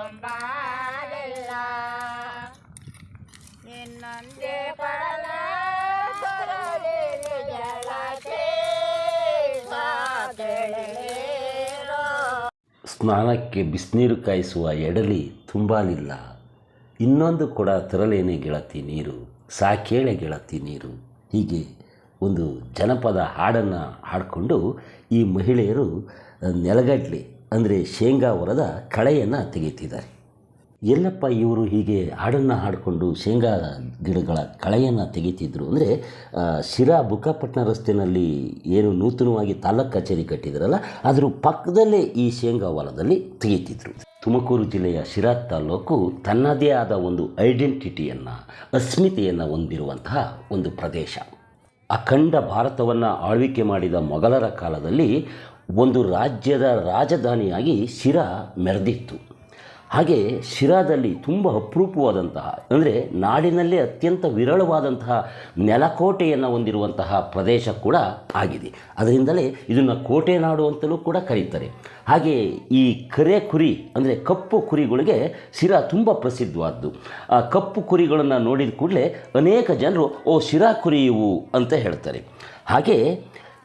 ಪಡಲ. ಸ್ನಾನಕ್ಕೆ ಬಿಸಿನೀರು ಕಾಯಿಸುವ ಎಡಲಿ ತುಂಬಲಿಲ್ಲ. ಇನ್ನೊಂದು ಕೂಡ ತರಲೇನೆ ಗೆಳತಿ ನೀರು, ಸಾಕೇಳೆ ಗೆಳತಿ ನೀರು. ಹೀಗೆ ಒಂದು ಜನಪದ ಹಾಡನ್ನು ಹಾಡಿಕೊಂಡು ಈ ಮಹಿಳೆಯರು ನೆಲಗಡ್ಲೆ ಅಂದರೆ ಶೇಂಗಾ ಹೊರದ ಕಳೆಯನ್ನು ತೆಗೆಯುತ್ತಿದ್ದಾರೆ. ಎಲ್ಲಪ್ಪ ಇವರು ಹೀಗೆ ಹಾಡನ್ನು ಹಾಡಿಕೊಂಡು ಶೇಂಗಾ ಗಿಡಗಳ ಕಳೆಯನ್ನು ತೆಗಿತಿದ್ರು ಅಂದರೆ ಶಿರಾ ಬುಕ್ಕಾಪಟ್ಟಣ ರಸ್ತೆಯಲ್ಲಿ ಏನು ನೂತನವಾಗಿ ತಾಲೂಕು ಕಚೇರಿ ಕಟ್ಟಿದ್ರಲ್ಲ, ಅದರ ಪಕ್ಕದಲ್ಲೇ ಈ ಶೇಂಗಾ ಹೊಲದಲ್ಲಿ ತೆಗಿತಿದ್ರು ತುಮಕೂರು ಜಿಲ್ಲೆಯ ಶಿರಾ ತಾಲೂಕು ತನ್ನದೇ ಆದ ಒಂದು ಐಡೆಂಟಿಟಿಯನ್ನು, ಅಸ್ಮಿತೆಯನ್ನು ಹೊಂದಿರುವಂತಹ ಒಂದು ಪ್ರದೇಶ. ಅಖಂಡ ಭಾರತವನ್ನು ಆಳ್ವಿಕೆ ಮಾಡಿದ ಮೊಘಲರ ಕಾಲದಲ್ಲಿ ಒಂದು ರಾಜ್ಯದ ರಾಜಧಾನಿಯಾಗಿ ಶಿರಾ ಮೆರೆದಿತ್ತು. ಹಾಗೆ ಶಿರಾದಲ್ಲಿ ತುಂಬ ಅಪರೂಪವಾದಂತಹ, ಅಂದರೆ ನಾಡಿನಲ್ಲೇ ಅತ್ಯಂತ ವಿರಳವಾದಂತಹ ನೆಲಕೋಟೆಯನ್ನು ಹೊಂದಿರುವಂತಹ ಪ್ರದೇಶ ಕೂಡ ಆಗಿದೆ. ಅದರಿಂದಲೇ ಇದನ್ನು ಕೋಟೆ ನಾಡು ಅಂತಲೂ ಕೂಡ ಕರೀತಾರೆ. ಹಾಗೆ ಈ ಕರೆ ಕುರಿ, ಅಂದರೆ ಕಪ್ಪು ಕುರಿಗಳಿಗೆ ಶಿರಾ ತುಂಬ ಪ್ರಸಿದ್ಧವಾದ್ದು. ಆ ಕಪ್ಪು ಕುರಿಗಳನ್ನು ನೋಡಿದ ಕೂಡಲೇ ಅನೇಕ ಜನರು, ಓ ಶಿರಾ ಕುರಿ ಇವು ಅಂತ ಹೇಳ್ತಾರೆ. ಹಾಗೆ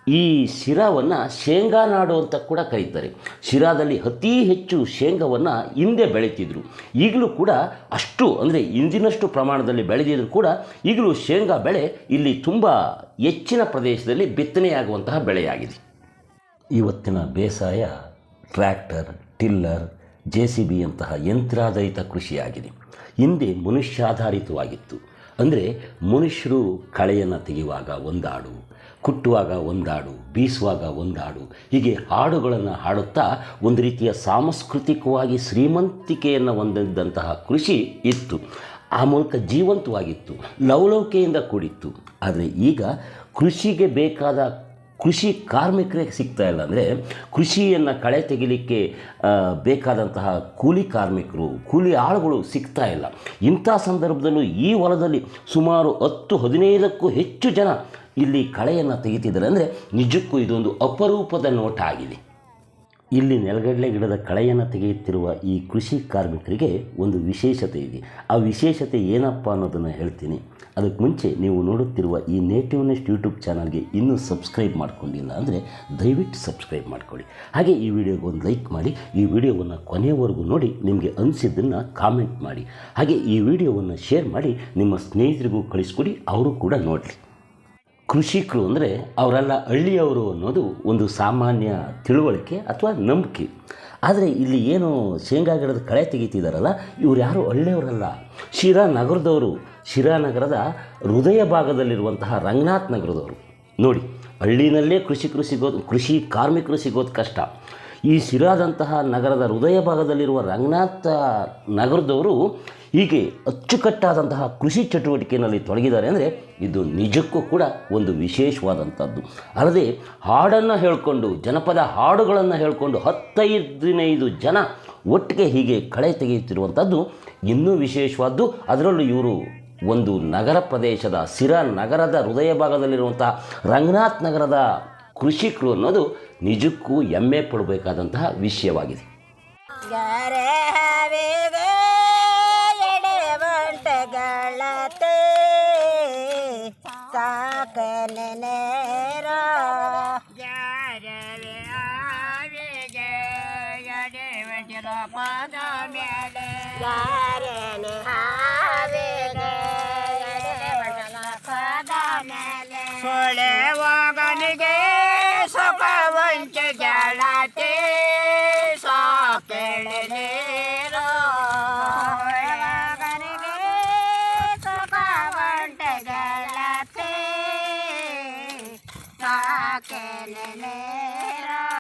ಈ ಶಿರಾವನ್ನು ಶೇಂಗಾ ನಾಡು ಅಂತ ಕೂಡ ಕರೀತಾರೆ. ಶಿರಾದಲ್ಲಿ ಅತಿ ಹೆಚ್ಚು ಶೇಂಗಾವನ್ನು ಹಿಂದೆ ಬೆಳೀತಿದ್ರು. ಈಗಲೂ ಕೂಡ ಅಷ್ಟು, ಅಂದರೆ ಇಂದಿನಷ್ಟು ಪ್ರಮಾಣದಲ್ಲಿ ಬೆಳೆದಿದ್ರು ಕೂಡ ಈಗಲೂ ಶೇಂಗಾ ಬೆಳೆ ಇಲ್ಲಿ ತುಂಬ ಹೆಚ್ಚಿನ ಪ್ರದೇಶದಲ್ಲಿ ಬಿತ್ತನೆಯಾಗುವಂತಹ ಬೆಳೆಯಾಗಿದೆ. ಇವತ್ತಿನ ಬೇಸಾಯ tractor, tiller, J C B ಅಂತಹ ಯಂತ್ರಾಧಾರಿತ ಕೃಷಿಯಾಗಿದೆ. ಹಿಂದೆ ಮನುಷ್ಯಾಧಾರಿತವಾಗಿತ್ತು. ಅಂದರೆ ಮನುಷ್ಯರು ಕಳೆಯನ್ನು ತೆಗೆಯುವಾಗ ಒಂದಾಡು, ಕುಟ್ಟುವಾಗ ಒಂದಾಡು, ಬೀಸುವಾಗ ಒಂದಾಡು, ಹೀಗೆ ಹಾಡುಗಳನ್ನು ಹಾಡುತ್ತಾ ಒಂದು ರೀತಿಯ ಸಾಂಸ್ಕೃತಿಕವಾಗಿ ಶ್ರೀಮಂತಿಕೆಯನ್ನು ಹೊಂದಿದ್ದಂತಹ ಕೃಷಿ ಇತ್ತು. ಆ ಮೂಲಕ ಜೀವಂತವಾಗಿತ್ತು ಲವಲವಿಕೆಯಿಂದ ಕೂಡಿತ್ತು. ಆದರೆ ಈಗ ಕೃಷಿಗೆ ಬೇಕಾದ ಕೃಷಿ ಕಾರ್ಮಿಕರಿಗೆ ಸಿಗ್ತಾ ಇಲ್ಲ ಅಂದರೆ ಕೃಷಿಯನ್ನು ಕಳೆ ತೆಗಿಲಿಕ್ಕೆ ಬೇಕಾದಂತಹ ಕೂಲಿ ಕಾರ್ಮಿಕರು, ಕೂಲಿ ಆಳುಗಳು ಸಿಗ್ತಾ ಇಲ್ಲ. ಇಂಥ ಸಂದರ್ಭದಲ್ಲೂ ಈ ಹೊಲದಲ್ಲಿ ಸುಮಾರು ಹತ್ತು, ಹದಿನೈದಕ್ಕೂ ಹೆಚ್ಚು ಜನ ಇಲ್ಲಿ ಕಳೆಯನ್ನು ತೆಗಿತಿದ್ದಾರೆ. ಅಂದರೆ ನಿಜಕ್ಕೂ ಇದೊಂದು ಅಪರೂಪದ ನೋಟ ಆಗಿದೆ. ಇಲ್ಲಿ ನೆಲಗಡಲೆ ಗಿಡದ ಕಳೆಯನ್ನು ತೆಗೆಯುತ್ತಿರುವ ಈ ಕೃಷಿ ಕಾರ್ಮಿಕರಿಗೆ ಒಂದು ವಿಶೇಷತೆ ಇದೆ. ಆ ವಿಶೇಷತೆ ಏನಪ್ಪ ಅನ್ನೋದನ್ನು ಹೇಳ್ತೀನಿ. ಅದಕ್ಕೆ ಮುಂಚೆ ನೀವು ನೋಡುತ್ತಿರುವ ಈ ನೇಟಿವ್ ನೆಸ್ಟ್ ಯೂಟ್ಯೂಬ್ ಚಾನಲ್ಗೆ ಇನ್ನೂ ಸಬ್ಸ್ಕ್ರೈಬ್ ಮಾಡ್ಕೊಂಡಿಲ್ಲ ಅಂದರೆ ದಯವಿಟ್ಟು ಸಬ್ಸ್ಕ್ರೈಬ್ ಮಾಡ್ಕೊಳ್ಳಿ. ಹಾಗೆ ಈ ವಿಡಿಯೋಗೆ ಒಂದು ಲೈಕ್ ಮಾಡಿ, ಈ ವಿಡಿಯೋವನ್ನು ಕೊನೆಯವರೆಗೂ ನೋಡಿ ನಿಮಗೆ ಅನಿಸಿದ್ದನ್ನು ಕಾಮೆಂಟ್ ಮಾಡಿ. ಹಾಗೆ ಈ ವಿಡಿಯೋವನ್ನು ಶೇರ್ ಮಾಡಿ, ನಿಮ್ಮ ಸ್ನೇಹಿತರಿಗೂ ಕಳಿಸ್ಕೊಡಿ, ಅವರು ಕೂಡ ನೋಡಲಿ. ಕೃಷಿಕರು ಅಂದರೆ ಅವರೆಲ್ಲ ಹಳ್ಳಿಯವರು ಅನ್ನೋದು ಒಂದು ಸಾಮಾನ್ಯ ತಿಳುವಳಿಕೆ ಅಥವಾ ನಂಬಿಕೆ. ಆದರೆ ಇಲ್ಲಿ ಏನು ಶೇಂಗಾ ಗಿಡದ ಕಳೆ ತೆಗಿತಿದ್ದಾರಲ್ಲ ಇವ್ರು ಯಾರು ಹಳ್ಳಿಯವರಲ್ಲ. ಶಿರಾ ನಗರದವರು, ಶಿರಾ ನಗರದ ಹೃದಯ ಭಾಗದಲ್ಲಿರುವಂತಹ ರಂಗನಾಥ್ ನಗರದವರು. ನೋಡಿ, ಹಳ್ಳಿನಲ್ಲೇ ಕೃಷಿಕರು ಸಿಗೋದು, ಕೃಷಿ ಕಾರ್ಮಿಕರು ಸಿಗೋದು ಕಷ್ಟ. ಈ ಶಿರಾದಂತಹ ನಗರದ ಹೃದಯ ಭಾಗದಲ್ಲಿರುವ ರಂಗನಾಥ ನಗರದವರು ಹೀಗೆ ಅಚ್ಚುಕಟ್ಟಾದಂತಹ ಕೃಷಿ ಚಟುವಟಿಕೆಯಲ್ಲಿ ತೊಡಗಿದ್ದಾರೆ ಅಂದರೆ ಇದು ನಿಜಕ್ಕೂ ಕೂಡ ಒಂದು ವಿಶೇಷವಾದಂಥದ್ದು. ಅಲ್ಲದೆ ಹಾಡನ್ನು ಹೇಳಿಕೊಂಡು, ಜನಪದ ಹಾಡುಗಳನ್ನು ಹೇಳಿಕೊಂಡು ಹತ್ತೈದನೈದು ಜನ ಒಟ್ಟಿಗೆ ಹೀಗೆ ಕಳೆ ತೆಗೆಯುತ್ತಿರುವಂಥದ್ದು ಇನ್ನೂ ವಿಶೇಷವಾದ್ದು. ಅದರಲ್ಲೂ ಇವರು ಒಂದು ನಗರ ಪ್ರದೇಶದ, ಸಿರಾ ನಗರದ ಹೃದಯ ಭಾಗದಲ್ಲಿರುವಂಥ ರಂಗನಾಥ್ ನಗರದ ಕೃಷಿಕರು ಅನ್ನೋದು ನಿಜಕ್ಕೂ ಹೆಮ್ಮೆ ಪಡಬೇಕಾದಂತಹ ವಿಷಯವಾಗಿದೆ. ಗರೆ ಗೆಳತಿ ಸಾಕೆಳೆ ನೀರು